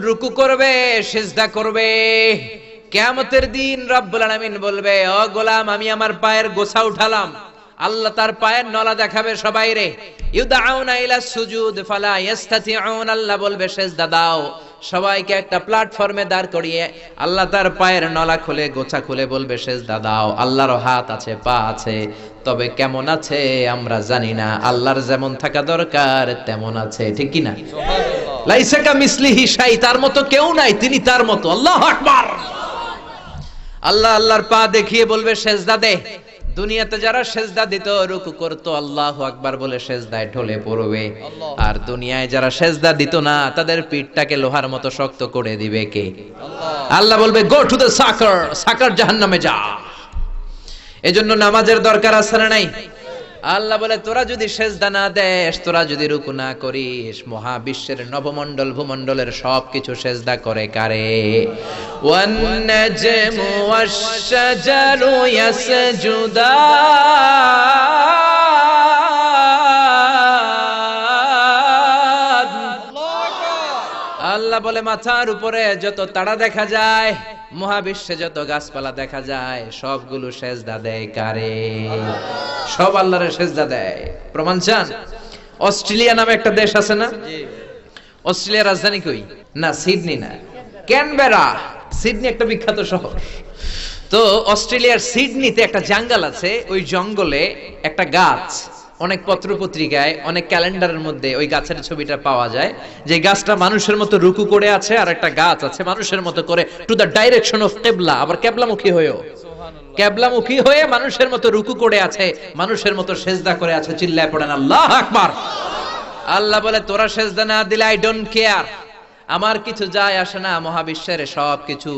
রুকু করবে, সিজদা করবে। কিয়ামতের দিন রব্বুল আলামিন বলবে, ও গোলাম, আমি আমার পায়ের গোছা উঠালাম। আল্লাহ তার পায়ের নলা দেখাবে সবাই রে। আল্লাহ বলবে, সিজদা দাও। সবাইকে একটা প্ল্যাটফর্মে দাঁড় করিয়ে আল্লাহ তার পায়ের নলা খুলে, গোছা খুলে বলবে, সিজদা দাও। আল্লাহর হাত আছে, পা আছে। তবে কেমন আছে আমরা জানি না। আল্লাহর যেমন থাকা দরকার, তেমন আছে। ঠিক কি না? লাইসাকা মিসলিহি শাই, তার মতো কেউ নাই, তিনি তার মতো। আল্লাহ আকবার। আল্লাহ আল্লাহর পা দেখিয়ে বলবে, সেজদা দে। দুনিয়াতে যারা সেজদা দিত, রুকু করতো, আল্লাহ আকবার বলে সেজদায় ঢলে পড়বে। আর দুনিয়ায় যারা সেজদা দিত না, তাদের পিঠটাকে লোহার মতো শক্ত করে দিবে কে? আল্লাহ বলবে গো টু দ্য সাকার সাকার জাহান্নামে যা। এজন্য নামাজের দরকার আছে নাই? আল্লাহ বলে, তোরা যদি সেজদা না দেশ তোরা যদি রুকু না করিস, মহাবিশ্বের নবমণ্ডল ভূমণ্ডলের সব কিছু সেজদা করে কারে? আল্লাহ বলে, মাথার উপরে যত তারা দেখা যায় মহাবিশ্বে যত গাছপালা দেখা যায় সবগুলো সেজদা দেয় কারে? সব আল্লাহরে সেজদা দেয়। প্রমাণ চান? অস্ট্রেলিয়া নামে একটা দেশ আছে না? অস্ট্রেলিয়ার রাজধানী কই? না সিডনি না। ক্যানবেরা। সিডনি একটা বিখ্যাত শহর। তো অস্ট্রেলিয়ার সিডনিতে একটা জঙ্গল আছে ওই জঙ্গলে একটা গাছ। অনেক পত্র পত্রিকায় অনেক ক্যালেন্ডারের মধ্যে ওই গাছের ছবিটা পাওয়া যায়, যে গাছটা মানুষের মতো রুকু করে আছে আর একটা গাছ আছে মানুষের মতো করে টু দ্য ডাইরেকশন অফ কেবলা আবার কেবলামুখী হয়েও। কেবলামুখী হয়ে মানুষের মতো রুকু করে আছে, মানুষের মতো সেজদা করে আছে, চিল্লায় পড়েন, আল্লাহ আকবার। আল্লাহ বলে, তোরা সেজদা না দিলে আই ডোন্ট কেয়ার আমার কিছু যায় আসে না, মহাবিশ্বের সব কিছু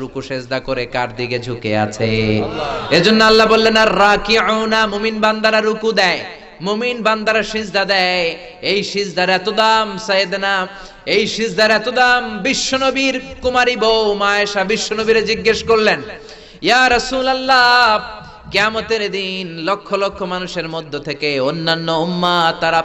রুকু সেজদা করে কার দিকে ঝুঁকে আছে? এজন্য আল্লাহ বললেন, আর রাকিউনা, মুমিন বান্দারা রুকু দেয়, মুমিন বান্দারা সিজদা দেয়। এই সিজদার এত দাম, সাইয়েদনা, এই সিজদার এত দাম, বিশ্বনবীর কুমারী বউ মায়েশা বিশ্বনবীরে জিজ্ঞেস করলেন, ইয়া রাসূলুল্লাহ, কিয়ামতের দিন লক্ষ লক্ষ মানুষের মধ্য থেকে অন্যান্য উম্মাহ তারা